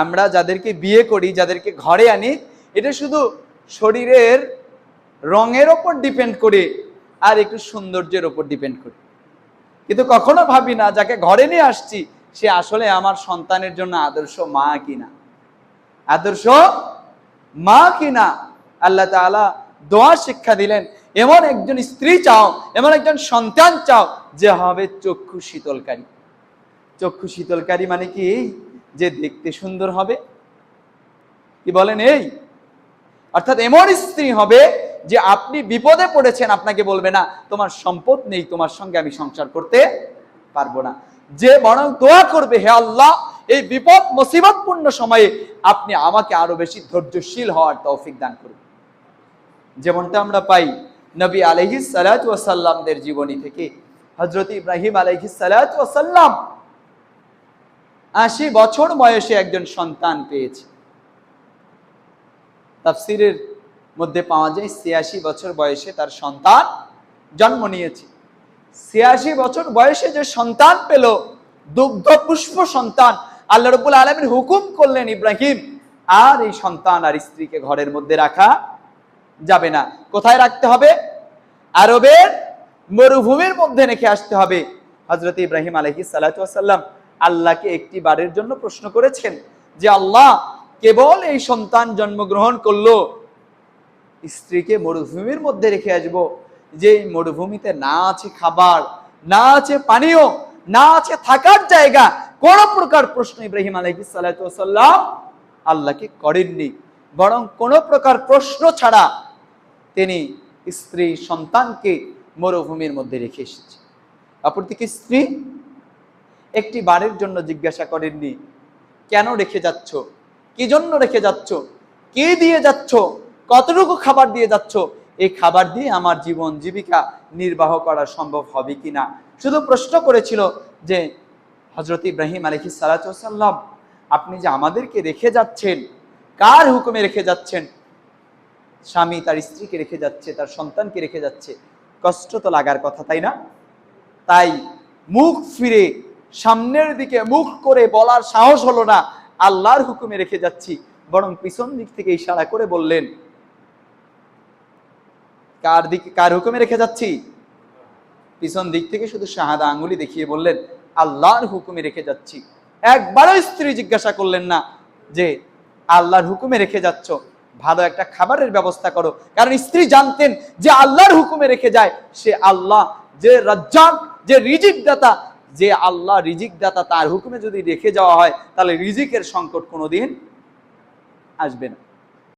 আমরা যাদেরকে বিয়ে করি, যাদেরকে ঘরে আনি, এটা শুধু শরীরের রঙের ওপর ডিপেন্ড করে আর একটু সৌন্দর্যের ওপর ডিপেন্ড করে। কিন্তু কখনো ভাবি না, যাকে ঘরে নিয়ে আসছি, সে আসলে আমার সন্তানের জন্য আদর্শ মা কিনা? আদর্শ মা কিনা? আল্লাহ তাআলা দোয়া শিক্ষা দিলেন, এমন একজন স্ত্রী চাও, এমন একজন সন্তান চাও, যে হবে চক্ষু শীতলকারী। চক্ষু শীতলকারী মানে কি? যে দেখতে সুন্দর হবে। কি বলেন, এই, অর্থাৎ এমন স্ত্রী হবে যে আপনি বিপদে পড়েছেন, আপনাকে বলবে না, তোমার সম্পদ নেই, তোমার সঙ্গে আমি সংসার করতে পারব না। যে বরং দোয়া করবে, হে আল্লাহ, এই বিপদ মুসিবতপূর্ণ সময়ে আপনি আমাকে আরও বেশি ধৈর্যশীল হওয়ার তৌফিক দান করুন। যেমনটা আমরা পাই নবী আলহি সালাতামদের জীবনী থেকে। হজরত ইব্রাহিম আলহি সালাতাম আশি বছর বয়সে একজন সন্তান পেয়েছে। তাফসিরের মধ্যে পাওয়া যায় ছিয়াশি বছর বয়সে তার সন্তান জন্ম নিয়েছে। ছিয়াশি বছর বয়সে যে সন্তান পেল, দুগ্ধ পুষ্প সন্তান, আল্লাহ রবুল আলমীর হুকুম করলেন ইব্রাহিম, আর এই সন্তান আর স্ত্রীকে ঘরের মধ্যে রাখা যাবে না। কোথায় রাখতে হবে? আরবের মরুভূমির মধ্যে রেখে আসতে হবে। হজরত ইব্রাহিম আলহি সাল্লাম আল্লাহকে একটি বারের জন্য প্রশ্ন করেছেন যে আল্লাহ কেবল এই সন্তান জন্মগ্রহণ করল, স্ত্রীকে মরুভূমির মধ্যে রেখে আসব যে মরুভূমিতে না আছে খাবার, না আছে পানীয়, না আছে থাকার জায়গা, কোন প্রকার প্রশ্ন ইব্রাহিম আলহি সাল্লাম আল্লাহকে করেননি। বরং কোন প্রকার প্রশ্ন ছাড়া তিনি স্ত্রী সন্তানকে মরুভূমির মধ্যে রেখে এসেছে অপরদিকে স্ত্রী একটি বারের জন্য জিজ্ঞাসা করেননি, কেন রেখে যাচ্ছ? কি জন্য রেখে যাচ্ছ? কে দিয়ে যাচ্ছ? কতটুকু খাবার দিয়ে যাচ্ছ? এই খাবার দিয়ে আমার জীবন জীবিকা নির্বাহ করা সম্ভব হবে কি না শুধু প্রশ্ন করেছিল যে হজরত ইব্রাহিম আলহি সাল্লাম আপনি যে আমাদেরকে রেখে যাচ্ছেন, কার হুকুমে রেখে যাচ্ছেন? স্বামী তার স্ত্রীকে রেখে যাচ্ছে, তার সন্তানকে রেখে যাচ্ছে। কষ্ট তো লাগার কথা, তাই না? তাই মুখ ফিরে সামনের দিকে মুখ করে বলার সাহস হলো না। আল্লাহর হুকুমে রেখে যাচ্ছি। বরং পিছন দিক থেকে ইশারা করে বললেন, কার দিকে, কার হুকুমে রেখে যাচ্ছি? পিছন দিক থেকে শুধু শাহাদা আঙ্গুলি দেখিয়ে বললেন, আল্লাহর হুকুমে রেখে যাচ্ছি। একবারও স্ত্রী জিজ্ঞাসা করলেন না যে, আল্লাহর হুকুমে রেখে যাচ্ছ? ভালো একটা খাবারের ব্যবস্থা করো। কারণ স্ত্রী জানতেন যে আল্লাহর হুকুমে রেখে যায়। সে আল্লাহ, যে রাজ্জাক, যে রিজিক দাতা যে আল্লাহ রিজিক দাতা তার হুকুমে যদি রেখে যাওয়া হয়, তাহলে রিজিকের সংকট কোনো দিন আসবে না।